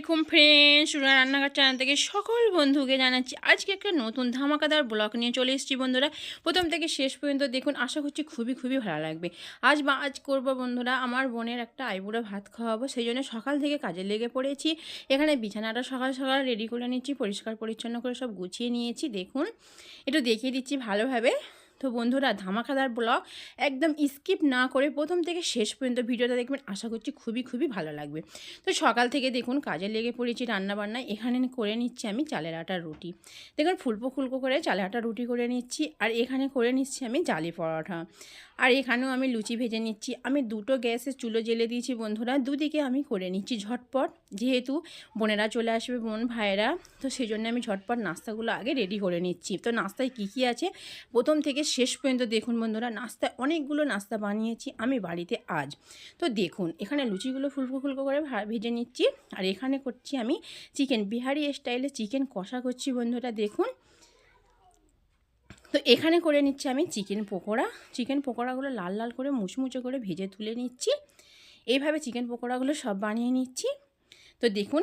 আলাইকুম ফ্রেন্ডস রুনা রান্নাঘর চ্যানেল থেকে সকল বন্ধুকে জানাচ্ছি, আজকে একটা নতুন ধামাকাদার ব্লগ নিয়ে চলে এসেছি বন্ধুরা। প্রথম থেকে শেষ পর্যন্ত দেখুন, আশা করছি খুবই খুবই ভালো লাগবে। আজ বা আজ করব বন্ধুরা, আমার বোনের একটা আইবুড়ো ভাত খাওয়াবো, সেই জন্য সকাল থেকে কাজে লেগে পড়েছি। এখানে বিছানাটা সকাল সকাল রেডি করে নিচ্ছি পরিষ্কার পরিচ্ছন্ন করে সব গুছিয়ে নিয়েছি, দেখুন। একটু দেখিয়ে দিচ্ছি ভালোভাবে। তো বন্ধুরা, ধামাকাদার ব্লগ একদম স্কিপ না করে প্রথম থেকে শেষ পর্যন্ত ভিডিওটা দেখবেন, আশা করছি খুবই খুবই ভালো লাগবে। তো সকাল থেকে দেখুন, কাজে লেগে পড়েছি রান্নাবান্না, এখানে করে নিচ্ছি আমি চালের আটার রুটি। দেখুন ফুলকো ফুলকো করে চালের আটার রুটি করে নিচ্ছি, আর এখানে করে নিচ্ছি আমি জালি পরোটা আর এখানেও আমি লুচি ভেজে নিচ্ছি। আমি দুটো গ্যাসের চুলো জেলে দিয়েছি বন্ধুরা, দুদিকে আমি করে নিচ্ছি ঝটপট। যেহেতু বোনেরা চলে আসবে, বোন, ভাইয়েরা, তো সেই জন্য আমি ঝটপট নাস্তাগুলো আগে রেডি করে নিচ্ছি। তো নাস্তায় কী কী আছে? প্রথম থেকে শেষ পর্যন্ত দেখুন বন্ধুরা, নাস্তায় অনেকগুলো নাস্তা বানিয়েছি আমি বাড়িতে আজ। তো দেখুন, এখানে লুচিগুলো ফুলকো ফুলকো করে ভেজে নিচ্ছি। আর এখানে করছি আমি চিকেন, বিহারি স্টাইলে চিকেন কষা করছি বন্ধুরা, দেখুন। তো এখানে করে নিচ্ছি আমি চিকেন পকোড়া। চিকেন পকোড়াগুলো লাল লাল করে মুচমুচো করে ভেজে তুলে নিচ্ছি। এইভাবে চিকেন পকোড়াগুলো সব বানিয়ে নিচ্ছি। তো দেখুন,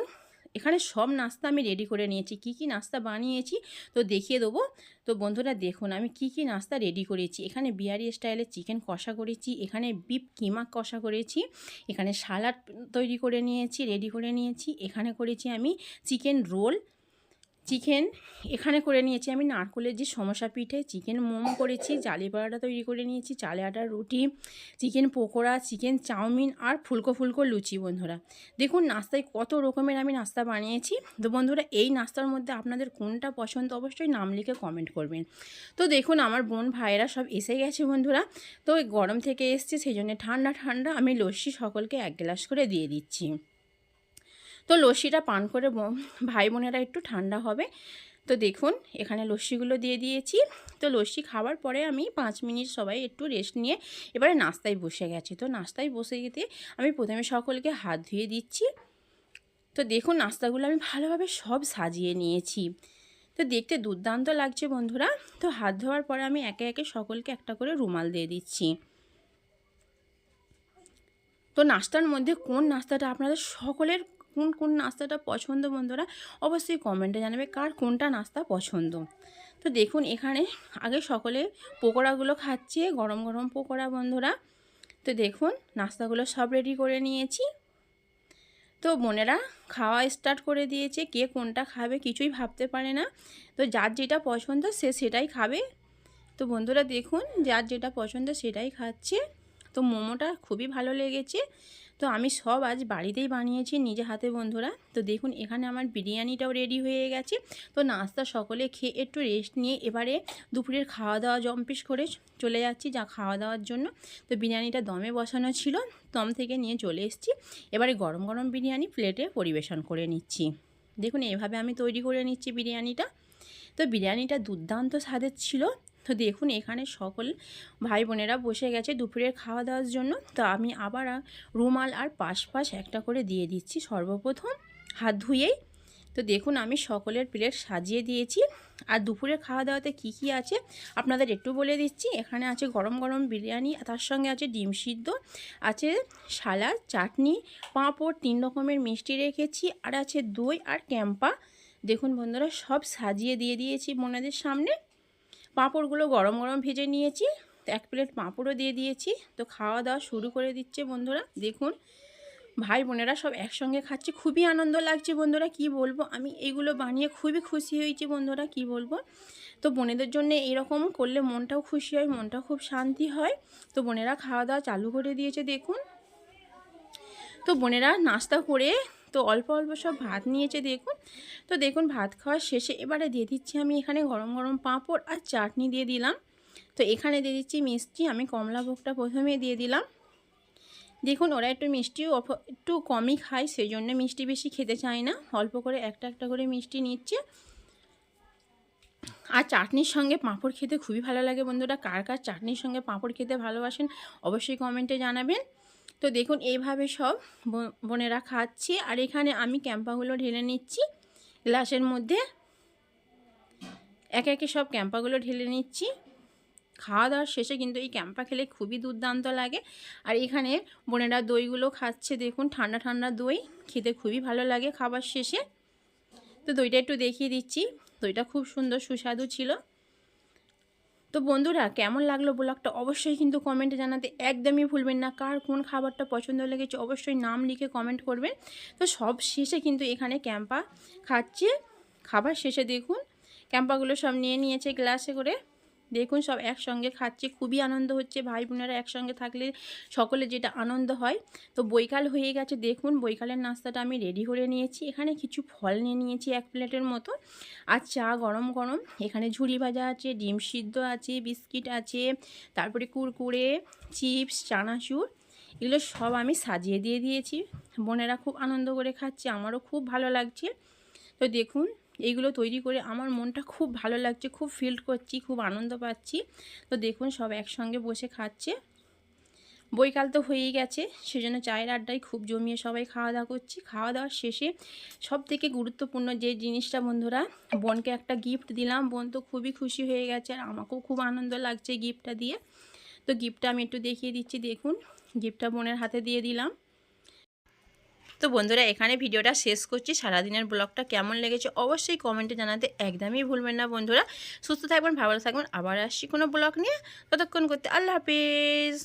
এখানে সব নাস্তা আমি রেডি করে নিয়েছি। কি কি নাস্তা বানিয়েছি তো দেখিয়ে দেবো। তো বন্ধুরা, দেখুন আমি কি কি নাস্তা রেডি করেছি। এখানে বিহারি স্টাইলে চিকেন কষা করেছি, এখানে বিপ কিমা কষা করেছি, এখানে সালাড তৈরি করে নিয়েছি রেডি করে নিয়েছি। এখানে করেছি আমি চিকেন রোল চিকেন এখানে করে নিয়েছি। আমি নারকলের যে সমস্যা পিঠে চিকেন মোমো করেছি জালি পরোটা তৈরি করে নিয়েছি, চালে আটার রুটি, chicken pakora, chicken chow mein আর ফুলকো ফুলকো লুচি বন্ধুরা। দেখুন নাস্তায় কত রকমের আমি নাস্তা বানিয়েছি। তো বন্ধুরা, এই নাস্তার মধ্যে আপনাদের কোনটা পছন্দ অবশ্যই নাম লিখে কমেন্ট করবেন। তো দেখুন আমার বোন ভাইয়েরা সব এসে গেছে বন্ধুরা। তো গরম থেকে এসছে, সেই জন্য ঠান্ডা ঠান্ডা আমি লস্যি সকলকে এক গ্লাস করে দিয়ে দিচ্ছি। তো লস্যিটা পান করে ভাই বোনেরা একটু ঠান্ডা হবে। তো দেখুন, এখানে লস্যিগুলো দিয়ে দিয়েছি। তো লস্যি খাওয়ার পরে আমি পাঁচ মিনিট সবাই একটু রেস্ট নিয়ে এবারে নাস্তায় বসে গেছি। তো নাস্তায় বসে যেতে আমি প্রথমে সকলকে হাত ধুয়ে দিচ্ছি। তো দেখুন, নাস্তাগুলো আমি ভালোভাবে সব সাজিয়ে নিয়েছি। তো দেখতে দুর্দান্ত লাগছে বন্ধুরা। তো হাত ধোয়ার পরে আমি একে একে সকলকে একটা করে রুমাল দিয়ে দিচ্ছি। তো নাস্তার মধ্যে কোন নাস্তাটা আপনাদের সকলের কোন কোন নাস্তাটা পছন্দ বন্ধুরা অবশ্যই কমেন্টে জানাবে কার কোনটা নাস্তা পছন্দ। তো দেখুন এখানে আগে সকলে পকোড়াগুলো খাচ্ছে, গরম গরম পকোড়া বন্ধুরা। তো দেখুন নাস্তাগুলো সব রেডি করে নিয়েছি। তো বোনেরা খাওয়া স্টার্ট করে দিয়েছে, কে কোনটা খাবে কিছুই ভাবতে পারে না। তো যার যেটা পছন্দ সে সেটাই খাবে। তো বন্ধুরা দেখুন যার যেটা পছন্দ সেটাই খাচ্ছে। তো মোমোটা খুবই ভালো লেগেছে। তো আমি সব আজ বাড়িতেই বানিয়েছি নিজে হাতে বন্ধুরা। তো দেখুন, এখানে আমার বিরিয়ানিটাও রেডি হয়ে গেছে। তো নাস্তা সকলে খেয়ে একটু রেস্ট নিয়ে এবারে দুপুরের খাওয়া দাওয়া জম্পিস করে চলে যাচ্ছি যা খাওয়া দাওয়ার জন্য। তো বিরিয়ানিটা দমে বসানো ছিল, দম থেকে নিয়ে চলে এসেছি। এবারে গরম গরম বিরিয়ানি প্লেটে পরিবেশন করে নিচ্ছি। দেখুন, এভাবে আমি তৈরি করে নিচ্ছি বিরিয়ানিটা। তো বিরিয়ানিটা দুর্দান্ত স্বাদের ছিল। তো দেখুন, এখানে সকল ভাই বোনেরা বসে গেছে দুপুরের খাওয়া দাওয়ার জন্য। তো আমি আবার রুমাল আর পাশ পাশ একটা করে দিয়ে দিচ্ছি সর্বপ্রথম। হাত ধুয়েই। তো দেখুন, আমি সকলের প্লেট সাজিয়ে দিয়েছি। আর দুপুরের খাওয়া দাওয়াতে কী কী আছে আপনাদের একটু বলে দিচ্ছি। এখানে আছে গরম গরম বিরিয়ানি, তার সঙ্গে আছে ডিম সিদ্ধ, আছে সালাদ, চাটনি, পাঁপড়, তিন রকমের মিষ্টি রেখেছি, আর আছে দই আর ক্যাম্পা। দেখুন বন্ধুরা, সব সাজিয়ে দিয়ে দিয়েছি বোনাদের সামনে। পাঁপড়গুলো গরম গরম ভেজে নিয়েছি। এক প্লেট পাঁপড়ও দিয়ে দিয়েছি। তো খাওয়া দাওয়া শুরু করে দিচ্ছে বন্ধুরা। দেখুন, ভাই বোনেরা সব একসঙ্গে খাচ্ছে। খুবই আনন্দ লাগছে বন্ধুরা, কি বলব? আমি এগুলো বানিয়ে খুবই খুশি হয়েছি বন্ধুরা, কি বলব? তো বোনেদের জন্য এরকম করলে মনটাও খুশি হয়, মনটাও খুব শান্তি হয়। তো বোনেরা খাওয়া দাওয়া চালু করে দিয়েছে, দেখুন। তো বোনেরা নাস্তা করে তো অল্প অল্প সব ভাত নিয়েছে দেখুন। তো দেখুন, ভাত খাওয়ার শেষে এবারে দিয়ে দিচ্ছি আমি এখানে গরম গরম পাঁপড় আর চাটনি দিয়ে দিলাম। তো এখানে দিয়ে দিচ্ছি মিষ্টি, আমি কমলা ভোগটা প্রথমে দিয়ে দিলাম। দেখুন, ওরা একটু মিষ্টিও একটু কমই খায় সেই জন্য মিষ্টি বেশি খেতে চায় না। অল্প করে একটা একটা করে মিষ্টি নিচ্ছে। আর চাটনির সঙ্গে পাঁপড় খেতে খুবই ভালো লাগে বন্ধুরা। কার কার চাটনির সঙ্গে পাঁপড় খেতে ভালোবাসেন, অবশ্যই কমেন্টে জানাবেন। তো দেখুন, এইভাবে সব বোনেরা খাচ্ছে। আর এখানে আমি ক্যাম্পাগুলো ঢেলে নিচ্ছি। গ্লাসের মধ্যে একে একে সব ক্যাম্পাগুলো ঢেলে নিচ্ছি। খাওয়া দাওয়ার শেষে কিন্তু এই ক্যাম্পা খেলে খুবই দুর্দান্ত লাগে। আর এখানে বোনেরা দইগুলো খাচ্ছে, দেখুন, ঠান্ডা ঠান্ডা দই। খেতে খুবই ভালো লাগে খাবার শেষে। তো দইটা একটু দেখিয়ে দিচ্ছি। দইটা খুব সুন্দর সুস্বাদু ছিল। তো বন্ধুরা, কেমন লাগল ব্লগটা অবশ্যই কিন্তু কমেন্টে জানাতে একদমই ভুলবেন না। কার কোন খাবারটা পছন্দ লেগেছে অবশ্যই নাম লিখে কমেন্ট করবেন। তো সব শেষে কিন্তু এখানে ক্যাম্পা খাচ্ছে। খাবার শেষে দেখুন, ক্যাম্পাগুলো সব নিয়ে নিয়েছে গ্লাসে করে। দেখুন সব একসঙ্গে খাচ্ছে, খুবই আনন্দ হচ্ছে ভাই বোনেরা একসঙ্গে থাকলে সকলে যেটা আনন্দ হয়। তো বৈকাল হয়ে গেছে, দেখুন বৈকালের নাস্তাটা আমি রেডি করে নিয়েছি। এখানে কিছু ফল নিয়ে নিয়েছি এক প্লেটের মতো। আর চা গরম গরম, এখানে ঝুড়ি ভাজা আছে, ডিম সিদ্ধ আছে, বিস্কিট আছে, তারপরে কুরকুরে, চিপস, চানাচুর, এগুলো সব আমি সাজিয়ে দিয়ে দিয়েছি। বোনেরা খুব আনন্দ করে খাচ্ছে, আমারও খুব ভালো লাগছে। তো দেখুন এইগুলো তৈরি করে আমার মনটা খুব ভালো লাগছে, খুব ফিল করছি, খুব আনন্দ পাচ্ছি। তো দেখুন সব একসঙ্গে বসে খাচ্ছে। বৈকাল তো হয়েই গেছে, সেজন্য চায়ের আড্ডায় খুব জমিয়ে সবাই খাওয়া দাওয়া করছি। খাওয়া দাওয়ার শেষে সব থেকে গুরুত্বপূর্ণ যে জিনিসটা বন্ধুরা, বোনকে একটা গিফট দিলাম। বোন তো খুবই খুশি হয়ে গেছে আর আমাকেও খুব আনন্দ লাগছে গিফটটা দিয়ে। তো গিফটটা আমি একটু দেখিয়ে দিচ্ছি, দেখুন। গিফটটা বোনের হাতে দিয়ে দিলাম। তো বন্ধুরা, এখানে ভিডিওটা শেষ করছি। সারাদিনের ব্লগটা কেমন লেগেছে অবশ্যই কমেন্টে জানাতে একদমই ভুলবেন না বন্ধুরা। সুস্থ থাকবেন, ভালো থাকবেন। আবার আসছি কোনো ব্লগ নিয়ে। ততক্ষণ করতে আল্লাহ হাফিজ।